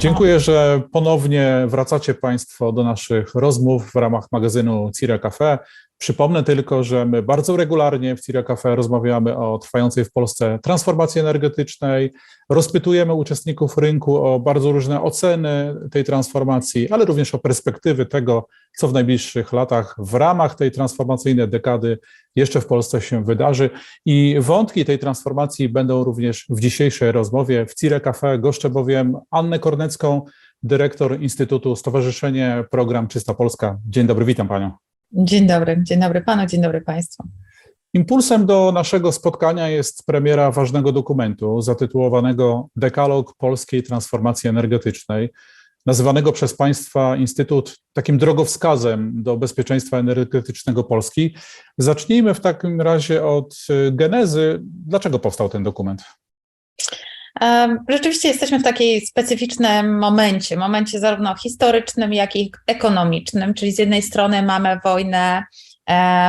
Dziękuję, że ponownie wracacie Państwo do naszych rozmów w ramach magazynu Cira Cafe. Przypomnę tylko, że my bardzo regularnie w Cira Cafe rozmawiamy o trwającej w Polsce transformacji energetycznej, rozpytujemy uczestników rynku o bardzo różne oceny tej transformacji, ale również o perspektywy tego, co w najbliższych latach w ramach tej transformacyjnej dekady jeszcze w Polsce się wydarzy. I wątki tej transformacji będą również w dzisiejszej rozmowie w Cire Cafe. Goszczę bowiem Annę Kornecką, dyrektor Instytutu Stowarzyszenie Program Czysta Polska. Dzień dobry, witam Panią. Dzień dobry, dzień dobry panu, dzień dobry państwu. Impulsem do naszego spotkania jest premiera ważnego dokumentu zatytułowanego Dekalog Polskiej Transformacji Energetycznej, nazywanego przez Państwa Instytut takim drogowskazem do bezpieczeństwa energetycznego Polski. Zacznijmy w takim razie od genezy. Dlaczego powstał ten dokument? Rzeczywiście jesteśmy w takiej specyficznym momencie, momencie zarówno historycznym, jak i ekonomicznym, czyli z jednej strony mamy wojnę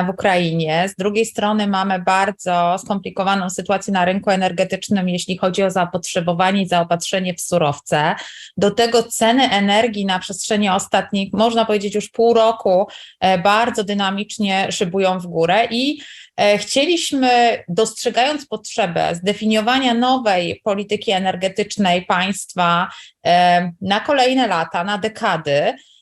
w Ukrainie, z drugiej strony mamy bardzo skomplikowaną sytuację na rynku energetycznym, jeśli chodzi o zapotrzebowanie i zaopatrzenie w surowce. Do tego ceny energii na przestrzeni ostatnich, można powiedzieć już pół roku, e, bardzo dynamicznie szybują w górę i E, chcieliśmy, dostrzegając potrzebę zdefiniowania nowej polityki energetycznej państwa e, na kolejne lata, na dekady, E,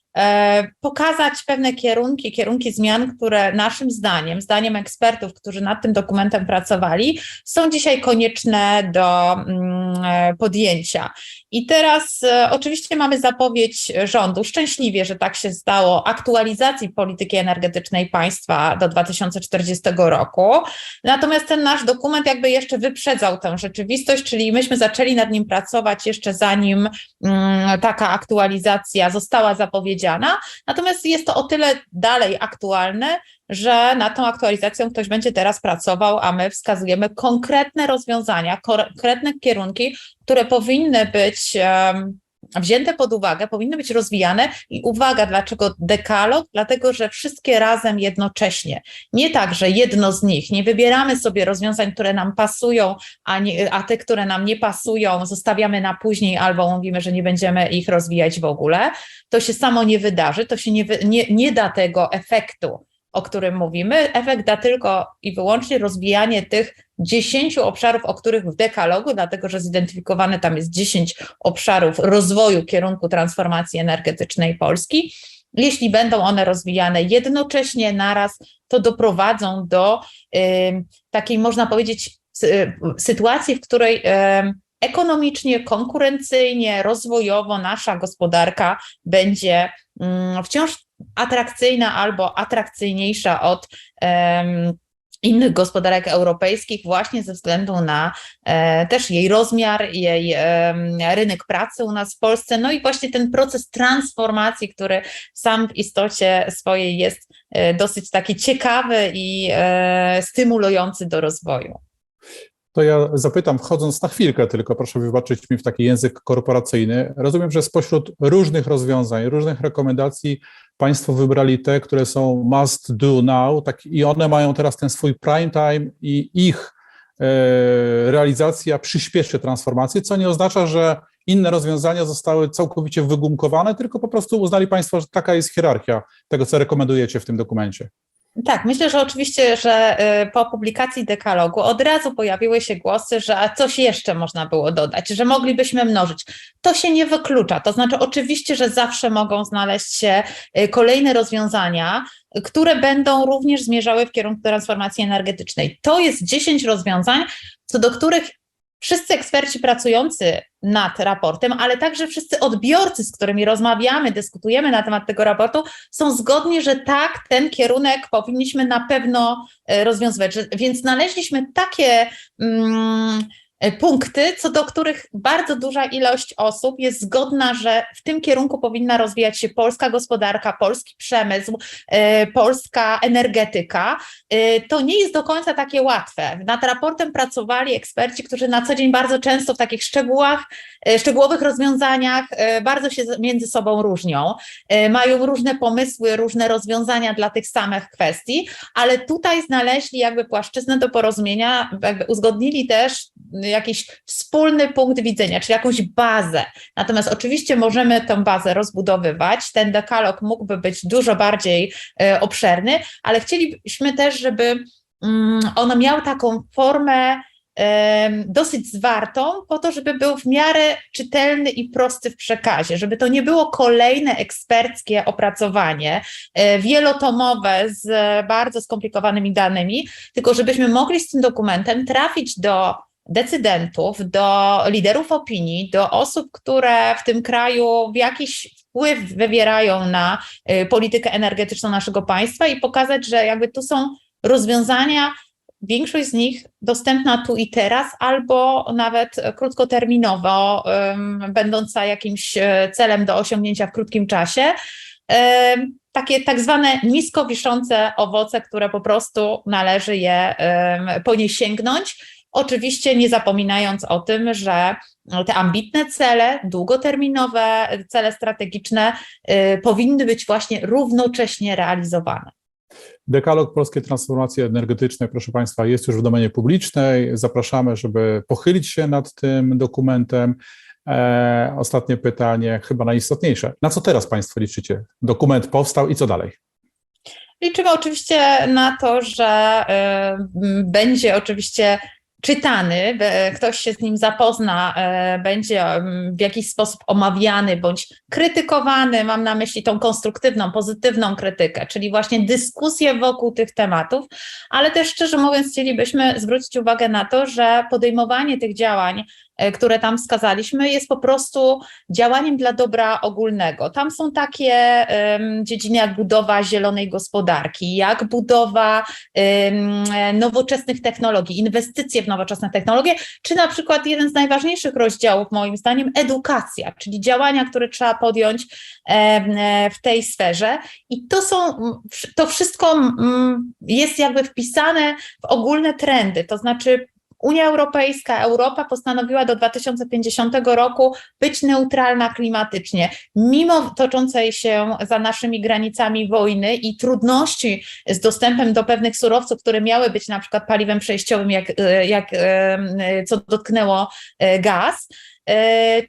pokazać pewne kierunki, kierunki zmian, które naszym zdaniem, zdaniem ekspertów, którzy nad tym dokumentem pracowali, są dzisiaj konieczne do mm, e, podjęcia. I teraz e, oczywiście mamy zapowiedź rządu, szczęśliwie, że tak się stało, aktualizacji polityki energetycznej państwa do 2040 roku. Natomiast ten nasz dokument jakby jeszcze wyprzedzał tę rzeczywistość, czyli myśmy zaczęli nad nim pracować jeszcze zanim mm, taka aktualizacja została zapowiedziana. Natomiast jest to o tyle dalej aktualne, że nad tą aktualizacją ktoś będzie teraz pracował, a my wskazujemy konkretne rozwiązania, konkretne kierunki, które powinny być um, wzięte pod uwagę, powinny być rozwijane i uwaga, dlaczego dekalog? Dlatego, że wszystkie razem jednocześnie. Nie tak, że jedno z nich, nie wybieramy sobie rozwiązań, które nam pasują, a, nie, a te, które nam nie pasują, zostawiamy na później albo mówimy, że nie będziemy ich rozwijać w ogóle. To się samo nie wydarzy, to się nie, nie, nie da tego efektu o którym mówimy. Efekt da tylko i wyłącznie rozwijanie tych 10 obszarów, o których w dekalogu, dlatego że zidentyfikowane tam jest 10 obszarów rozwoju kierunku transformacji energetycznej Polski. Jeśli będą one rozwijane jednocześnie, naraz, to doprowadzą do y, takiej, można powiedzieć, y, sytuacji, w której y, ekonomicznie, konkurencyjnie, rozwojowo nasza gospodarka będzie mm, wciąż atrakcyjna albo atrakcyjniejsza od um, innych gospodarek europejskich właśnie ze względu na e, też jej rozmiar, jej e, rynek pracy u nas w Polsce, no i właśnie ten proces transformacji, który sam w istocie swojej jest e, dosyć taki ciekawy i e, stymulujący do rozwoju. To ja zapytam, wchodząc na chwilkę tylko, proszę wybaczyć mi w taki język korporacyjny. Rozumiem, że spośród różnych rozwiązań, różnych rekomendacji Państwo wybrali te, które są must do now, tak, i one mają teraz ten swój prime time i ich e, realizacja przyspieszy transformację, co nie oznacza, że inne rozwiązania zostały całkowicie wygumkowane, tylko po prostu uznali Państwo, że taka jest hierarchia tego, co rekomendujecie w tym dokumencie. Tak, myślę, że oczywiście, że y, po publikacji dekalogu od razu pojawiły się głosy, że coś jeszcze można było dodać, że moglibyśmy mnożyć. To się nie wyklucza. To znaczy, oczywiście, że zawsze mogą znaleźć się y, kolejne rozwiązania, które będą również zmierzały w kierunku transformacji energetycznej. To jest 10 rozwiązań, co do których wszyscy eksperci pracujący nad raportem, ale także wszyscy odbiorcy, z którymi rozmawiamy, dyskutujemy na temat tego raportu, są zgodni, że tak, ten kierunek powinniśmy na pewno e, rozwiązywać. Więc znaleźliśmy takie. Mm, punkty, co do których bardzo duża ilość osób jest zgodna, że w tym kierunku powinna rozwijać się polska gospodarka, polski przemysł, e, polska energetyka. E, to nie jest do końca takie łatwe. Nad raportem pracowali eksperci, którzy na co dzień bardzo często w takich szczegółach, szczegółowych rozwiązaniach bardzo się między sobą różnią. Mają różne pomysły, różne rozwiązania dla tych samych kwestii, ale tutaj znaleźli jakby płaszczyznę do porozumienia, uzgodnili też jakiś wspólny punkt widzenia, czy jakąś bazę. Natomiast oczywiście możemy tę bazę rozbudowywać. Ten dekalog mógłby być dużo bardziej e, obszerny, ale chcielibyśmy też, żeby mm, on miał taką formę dosyć zwartą, po to, żeby był w miarę czytelny i prosty w przekazie, żeby to nie było kolejne eksperckie opracowanie, e, wielotomowe z bardzo skomplikowanymi danymi, tylko żebyśmy mogli z tym dokumentem trafić do decydentów, do liderów opinii, do osób, które w tym kraju w jakiś wpływ wywierają na e, politykę energetyczną naszego państwa i pokazać, że jakby tu są rozwiązania, większość z nich dostępna tu i teraz, albo nawet krótkoterminowo, będąca jakimś e, celem do osiągnięcia w krótkim czasie. Takie tak zwane nisko wiszące owoce, które po prostu należy je po nie sięgnąć. Oczywiście nie zapominając o tym, że te ambitne cele, długoterminowe cele strategiczne y, powinny być właśnie równocześnie realizowane. Dekalog Polskiej Transformacji Energetycznej, proszę Państwa, jest już w domenie publicznej. Zapraszamy, żeby pochylić się nad tym dokumentem. E, ostatnie pytanie, chyba najistotniejsze. Na co teraz Państwo liczycie? Dokument powstał i co dalej? Liczymy oczywiście na to, że y, będzie oczywiście czytany, ktoś się z nim zapozna, e, będzie w jakiś sposób omawiany bądź krytykowany, mam na myśli tą konstruktywną, pozytywną krytykę, czyli właśnie dyskusję wokół tych tematów, ale też szczerze mówiąc chcielibyśmy zwrócić uwagę na to, że podejmowanie tych działań które tam wskazaliśmy, jest po prostu działaniem dla dobra ogólnego. Tam są takie dziedziny jak budowa zielonej gospodarki, jak budowa nowoczesnych technologii, inwestycje w nowoczesne technologie, czy na przykład jeden z najważniejszych rozdziałów, moim zdaniem, edukacja, czyli działania, które trzeba podjąć um, w tej sferze. I to są, to wszystko jest jakby wpisane w ogólne trendy, to znaczy Unia Europejska, Europa postanowiła do 2050 roku być neutralna klimatycznie. Mimo toczącej się za naszymi granicami wojny i trudności z dostępem do pewnych surowców, które miały być na przykład paliwem przejściowym, jak, jak co dotknęło e, gaz, E,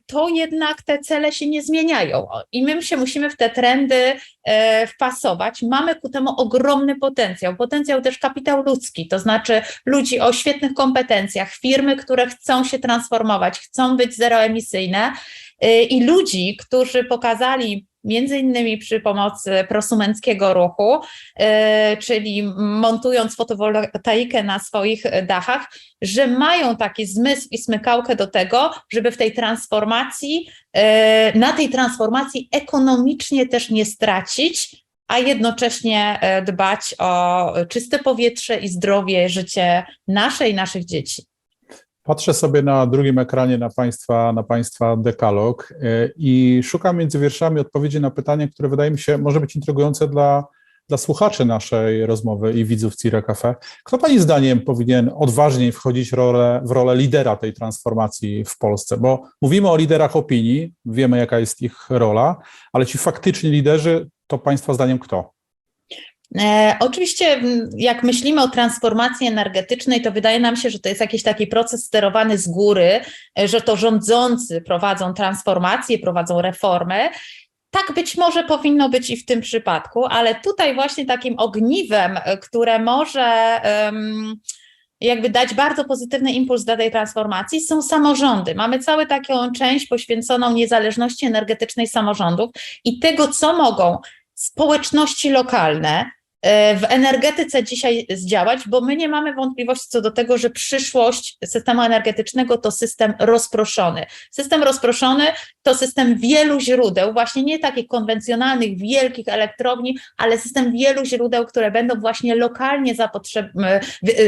to jednak te cele się nie zmieniają i my się musimy w te trendy e, wpasować. Mamy ku temu ogromny potencjał, potencjał też kapitał ludzki, to znaczy ludzi o świetnych kompetencjach, firmy, które chcą się transformować, chcą być zeroemisyjne e, i ludzi, którzy pokazali między innymi przy pomocy prosumenckiego ruchu, e, czyli montując fotowoltaikę na swoich dachach, że mają taki zmysł i smykałkę do tego, żeby w tej transformacji, e, na tej transformacji ekonomicznie też nie stracić, a jednocześnie e, dbać o czyste powietrze i zdrowie, życie nasze i naszych dzieci. Patrzę sobie na drugim ekranie na Państwa, na państwa dekalog e, i szukam między wierszami odpowiedzi na pytanie, które wydaje mi się może być intrygujące dla, dla słuchaczy naszej rozmowy i widzów Cira Cafe. Kto Pani zdaniem powinien odważniej wchodzić rolę, w rolę lidera tej transformacji w Polsce? Bo mówimy o liderach opinii, wiemy jaka jest ich rola, ale ci faktyczni liderzy to Państwa zdaniem kto? E, oczywiście, jak myślimy o transformacji energetycznej, to wydaje nam się, że to jest jakiś taki proces sterowany z góry, e, że to rządzący prowadzą transformację, prowadzą reformy. Tak być może powinno być i w tym przypadku, ale tutaj właśnie takim ogniwem, e, które może. Um, jakby dać bardzo pozytywny impuls do tej transformacji, są samorządy. Mamy całą taką część poświęconą niezależności energetycznej samorządów i tego, co mogą społeczności lokalne, w energetyce dzisiaj zdziałać, bo my nie mamy wątpliwości co do tego, że przyszłość systemu energetycznego to system rozproszony. System rozproszony to system wielu źródeł, właśnie nie takich konwencjonalnych, wielkich elektrowni, ale system wielu źródeł, które będą właśnie lokalnie zapotrzebowane,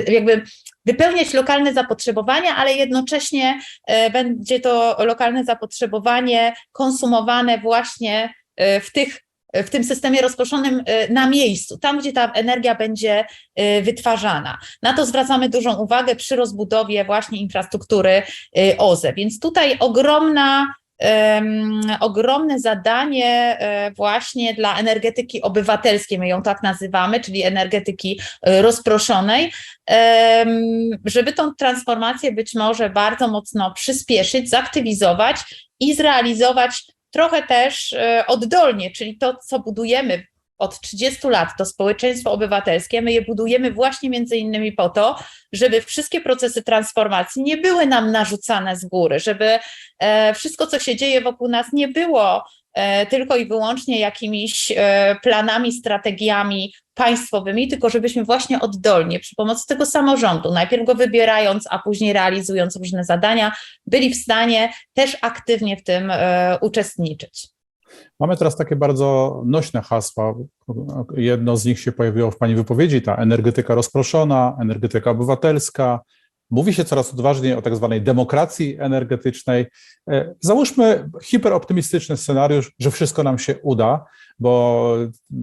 jakby wypełniać lokalne zapotrzebowania, ale jednocześnie e, będzie to lokalne zapotrzebowanie konsumowane właśnie e, w tych w tym systemie rozproszonym y, na miejscu, tam gdzie ta energia będzie y, wytwarzana. Na to zwracamy dużą uwagę przy rozbudowie właśnie infrastruktury y, OZE. Więc tutaj ogromna um, ogromne zadanie um, właśnie dla energetyki obywatelskiej, my ją tak nazywamy, czyli energetyki um, rozproszonej, żeby tą transformację być może bardzo mocno przyspieszyć, zaktywizować i zrealizować trochę też e, oddolnie, czyli to, co budujemy od 30 lat, to społeczeństwo obywatelskie, my je budujemy właśnie między innymi po to, żeby wszystkie procesy transformacji nie były nam narzucane z góry, żeby e, wszystko, co się dzieje wokół nas, nie było tylko i wyłącznie jakimiś planami, strategiami państwowymi, tylko żebyśmy właśnie oddolnie, przy pomocy tego samorządu, najpierw go wybierając, a później realizując różne zadania, byli w stanie też aktywnie w tym e, uczestniczyć. Mamy teraz takie bardzo nośne hasła. Jedno z nich się pojawiło w Pani wypowiedzi, ta energetyka rozproszona, energetyka obywatelska, Mówi się coraz odważniej o tak zwanej demokracji energetycznej. E, załóżmy hiperoptymistyczny scenariusz, że wszystko nam się uda, bo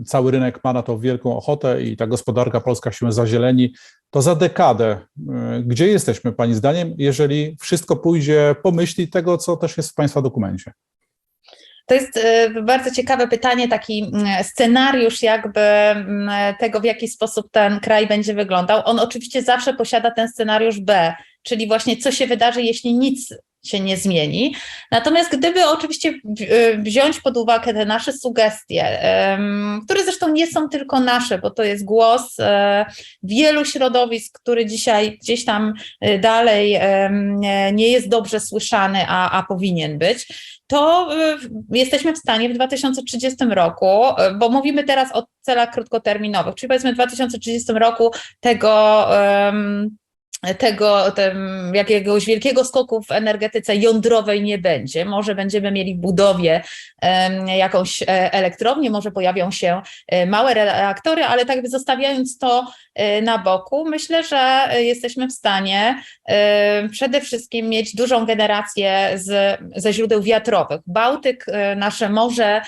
cały rynek ma na to wielką ochotę i ta gospodarka polska się zazieleni. To za dekadę, e, gdzie jesteśmy Pani zdaniem, jeżeli wszystko pójdzie po myśli tego, co też jest w Państwa dokumencie? To jest e, bardzo ciekawe pytanie, taki mm, scenariusz jakby mm, tego, w jaki sposób ten kraj będzie wyglądał. On oczywiście zawsze posiada ten scenariusz B, czyli właśnie co się wydarzy, jeśli nic się nie zmieni. Natomiast gdyby oczywiście e, wziąć pod uwagę te nasze sugestie, które zresztą nie są tylko nasze, bo to jest głos e, wielu środowisk, który dzisiaj gdzieś tam dalej nie jest dobrze słyszany, a, a powinien być, to y, jesteśmy w stanie w 2030 roku, bo mówimy teraz o celach krótkoterminowych, czyli powiedzmy w 2030 roku tego tego tym, jakiegoś wielkiego skoku w energetyce jądrowej nie będzie. Może będziemy mieli w budowie jakąś e, elektrownię, może pojawią się e, małe reaktory, ale tak zostawiając to e, na boku, myślę, że jesteśmy w stanie przede wszystkim mieć dużą generację z, ze źródeł wiatrowych. Bałtyk, nasze morze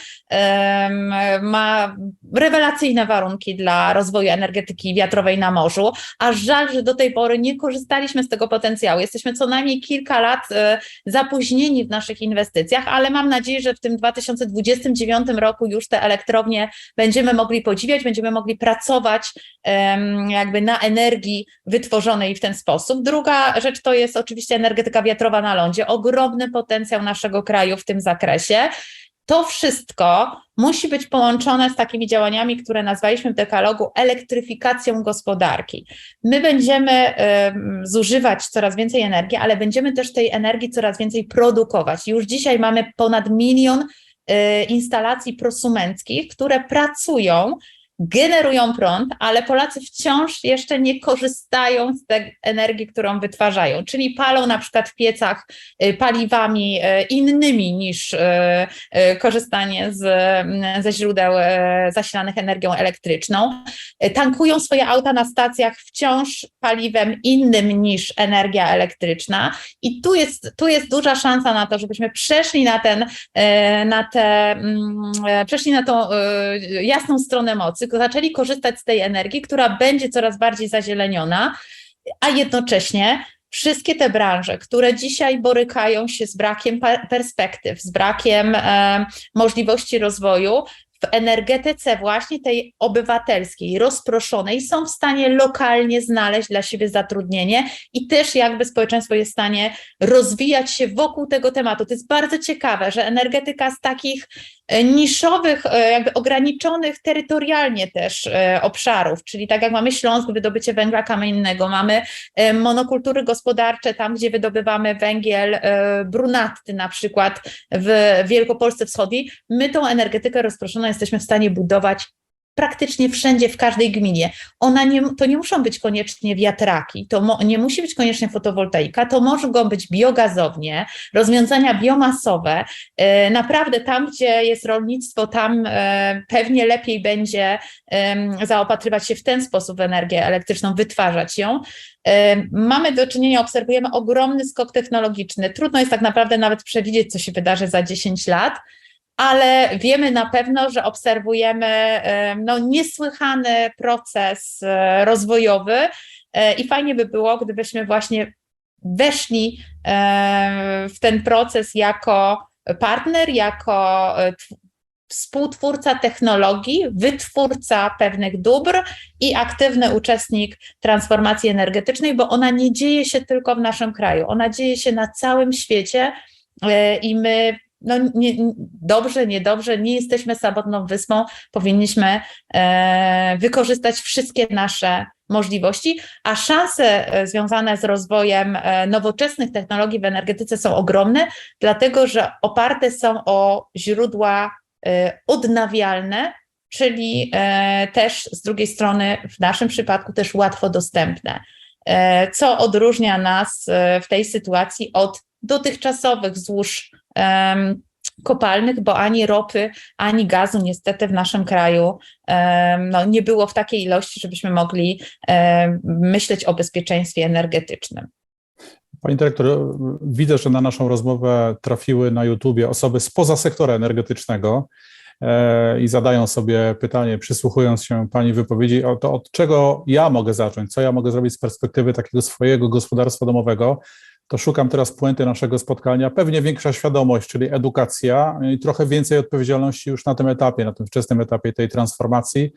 ma rewelacyjne warunki dla rozwoju energetyki wiatrowej na morzu, a żal, że do tej pory nie korzystaliśmy z tego potencjału. Jesteśmy co najmniej kilka lat e, zapóźnieni w naszych inwestycjach, ale mam nadzieję, że w tym 2029 roku już te elektrownie będziemy mogli podziwiać, będziemy mogli pracować jakby na energii wytworzonej w ten sposób. Druga rzecz to jest oczywiście energetyka wiatrowa na lądzie. Ogromny potencjał naszego kraju w tym zakresie. To wszystko musi być połączone z takimi działaniami, które nazwaliśmy w dekalogu elektryfikacją gospodarki. My będziemy y, zużywać coraz więcej energii, ale będziemy też tej energii coraz więcej produkować. Już dzisiaj mamy ponad milion y, instalacji prosumenckich, które pracują generują prąd, ale Polacy wciąż jeszcze nie korzystają z tej energii, którą wytwarzają, czyli palą na przykład w piecach y, paliwami y, innymi niż y, korzystanie z, ze źródeł zasilanych energią elektryczną. Tankują swoje auta na stacjach wciąż paliwem innym niż energia elektryczna i tu jest, tu jest duża szansa na to, żebyśmy przeszli na ten, na te, mm, przeszli na tą jasną stronę mocy, zaczęli korzystać z tej energii, która będzie coraz bardziej zazieleniona, a jednocześnie wszystkie te branże, które dzisiaj borykają się z brakiem perspektyw, z brakiem e, możliwości rozwoju, w energetyce właśnie tej obywatelskiej, rozproszonej, są w stanie lokalnie znaleźć dla siebie zatrudnienie i też jakby społeczeństwo jest w stanie rozwijać się wokół tego tematu. To jest bardzo ciekawe, że energetyka z takich e, niszowych, e, jakby ograniczonych terytorialnie też e, obszarów, czyli tak jak mamy Śląsk, wydobycie węgla kamiennego, mamy monokultury gospodarcze, tam gdzie wydobywamy węgiel brunatny na przykład w Wielkopolsce Wschodniej, my tą energetykę rozproszoną jesteśmy w stanie budować praktycznie wszędzie, w każdej gminie. Ona nie, to nie muszą być koniecznie wiatraki, to mo, nie musi być koniecznie fotowoltaika, to mogą być biogazownie, rozwiązania biomasowe. E, naprawdę tam, gdzie jest rolnictwo, tam e, pewnie lepiej będzie e, zaopatrywać się w ten sposób w energię elektryczną, wytwarzać ją. E, mamy do czynienia, obserwujemy ogromny skok technologiczny. Trudno jest tak naprawdę nawet przewidzieć, co się wydarzy za 10 lat ale wiemy na pewno, że obserwujemy no, niesłychany proces e, rozwojowy e, i fajnie by było, gdybyśmy właśnie weszli e, w ten proces jako partner, jako współtwórca technologii, wytwórca pewnych dóbr i aktywny uczestnik transformacji energetycznej, bo ona nie dzieje się tylko w naszym kraju, ona dzieje się na całym świecie i my no nie, dobrze, niedobrze, nie jesteśmy samotną wyspą, powinniśmy e, wykorzystać wszystkie nasze możliwości, a szanse e, związane z rozwojem e, nowoczesnych technologii w energetyce są ogromne, dlatego że oparte są o źródła e, odnawialne, czyli e, też z drugiej strony w naszym przypadku też łatwo dostępne, co odróżnia nas w tej sytuacji od dotychczasowych złóż kopalnych, bo ani ropy, ani gazu niestety w naszym kraju no, nie było w takiej ilości, żebyśmy mogli myśleć o bezpieczeństwie energetycznym. Pani dyrektor, widzę, że na naszą rozmowę trafiły na YouTubie osoby spoza sektora energetycznego e, i zadają sobie pytanie, przysłuchując się Pani wypowiedzi, o to od czego ja mogę zacząć, co ja mogę zrobić z perspektywy takiego swojego gospodarstwa domowego, to szukam teraz puenty naszego spotkania. Pewnie większa świadomość, czyli edukacja i trochę więcej odpowiedzialności już na tym etapie, na tym wczesnym etapie tej transformacji.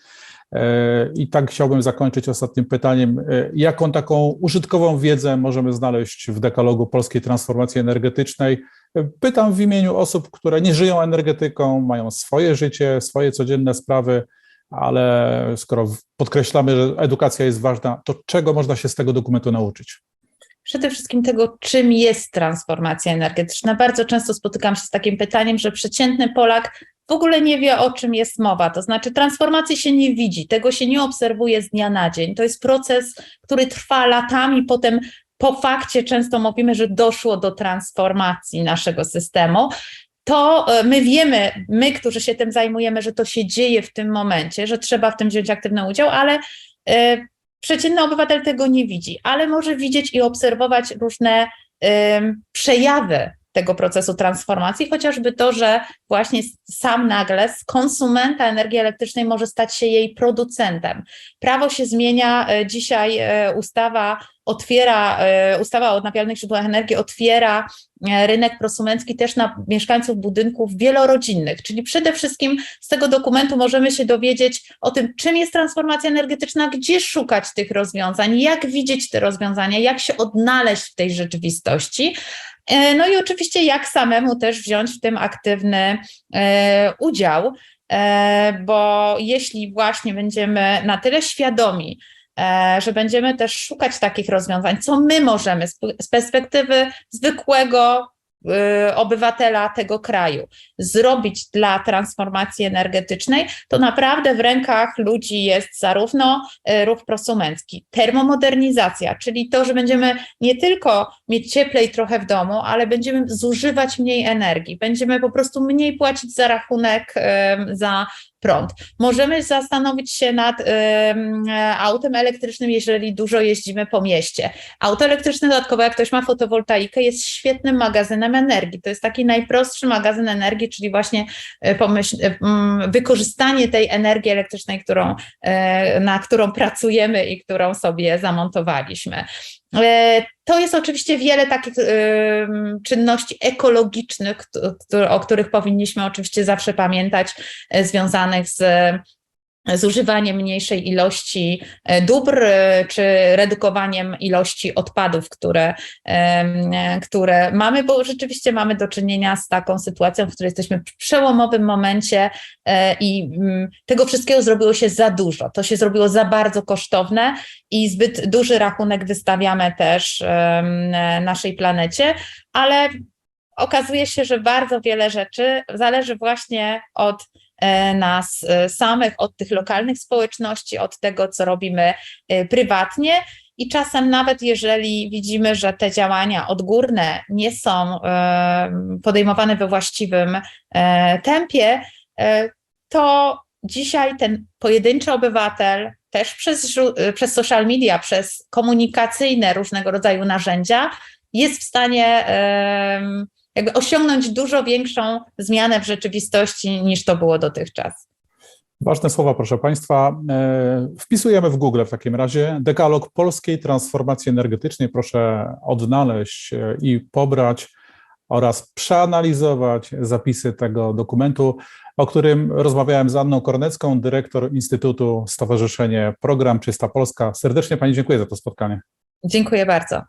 E, I tak chciałbym zakończyć ostatnim pytaniem. E, jaką taką użytkową wiedzę możemy znaleźć w dekalogu polskiej transformacji energetycznej? E, pytam w imieniu osób, które nie żyją energetyką, mają swoje życie, swoje codzienne sprawy, ale skoro podkreślamy, że edukacja jest ważna, to czego można się z tego dokumentu nauczyć? Przede wszystkim tego, czym jest transformacja energetyczna. Bardzo często spotykam się z takim pytaniem, że przeciętny Polak w ogóle nie wie, o czym jest mowa. To znaczy, transformacji się nie widzi, tego się nie obserwuje z dnia na dzień. To jest proces, który trwa latami, potem po fakcie często mówimy, że doszło do transformacji naszego systemu. To e, my wiemy, my, którzy się tym zajmujemy, że to się dzieje w tym momencie, że trzeba w tym wziąć aktywny udział, ale e, Przeciętny obywatel tego nie widzi, ale może widzieć i obserwować różne przejawy tego procesu transformacji, chociażby to, że właśnie sam nagle z konsumenta energii elektrycznej może stać się jej producentem. Prawo się zmienia, e, dzisiaj e, ustawa otwiera, e, ustawa o odnawialnych źródłach energii otwiera rynek prosumencki też na mieszkańców budynków wielorodzinnych, czyli przede wszystkim z tego dokumentu możemy się dowiedzieć o tym, czym jest transformacja energetyczna, gdzie szukać tych rozwiązań, jak widzieć te rozwiązania, jak się odnaleźć w tej rzeczywistości, E, no i oczywiście jak samemu też wziąć w tym aktywny e, udział, e, bo jeśli właśnie będziemy na tyle świadomi, że będziemy też szukać takich rozwiązań, co my możemy z perspektywy zwykłego Y, obywatela tego kraju zrobić dla transformacji energetycznej, to naprawdę w rękach ludzi jest zarówno y, ruch prosumencki, termomodernizacja, czyli to, że będziemy nie tylko mieć cieplej trochę w domu, ale będziemy zużywać mniej energii, będziemy po prostu mniej płacić za rachunek za prąd. Możemy zastanowić się nad y, autem elektrycznym, jeżeli dużo jeździmy po mieście. Auto elektryczne dodatkowo, jak ktoś ma fotowoltaikę, jest świetnym magazynem energii. To jest taki najprostszy magazyn energii, czyli właśnie y, pomyśl, y, wykorzystanie tej energii elektrycznej, którą, na którą pracujemy i którą sobie zamontowaliśmy. To jest oczywiście wiele takich czynności ekologicznych, o których powinniśmy oczywiście zawsze pamiętać, e, związanych z zużywaniem mniejszej ilości e, dóbr, e, czy redukowaniem ilości odpadów, które, e, które mamy, bo rzeczywiście mamy do czynienia z taką sytuacją, w której jesteśmy w przełomowym momencie i mm, tego wszystkiego zrobiło się za dużo. To się zrobiło za bardzo kosztowne i zbyt duży rachunek wystawiamy też naszej planecie, ale okazuje się, że bardzo wiele rzeczy zależy właśnie od nas e, samych, od tych lokalnych społeczności, od tego, co robimy e, prywatnie. I czasem, nawet jeżeli widzimy, że te działania odgórne nie są podejmowane we właściwym tempie, to dzisiaj ten pojedynczy obywatel, też przez, przez social media, przez komunikacyjne różnego rodzaju narzędzia, jest w stanie jakby osiągnąć dużo większą zmianę w rzeczywistości niż to było dotychczas. Ważne słowa, proszę Państwa. E, wpisujemy w Google w takim razie dekalog polskiej transformacji energetycznej. Proszę odnaleźć e, i pobrać. oraz przeanalizować zapisy tego dokumentu, o którym rozmawiałem z Anną Kornecką, dyrektor Instytutu Stowarzyszenie Program Czysta Polska. Serdecznie Pani dziękuję za to spotkanie. Dziękuję bardzo.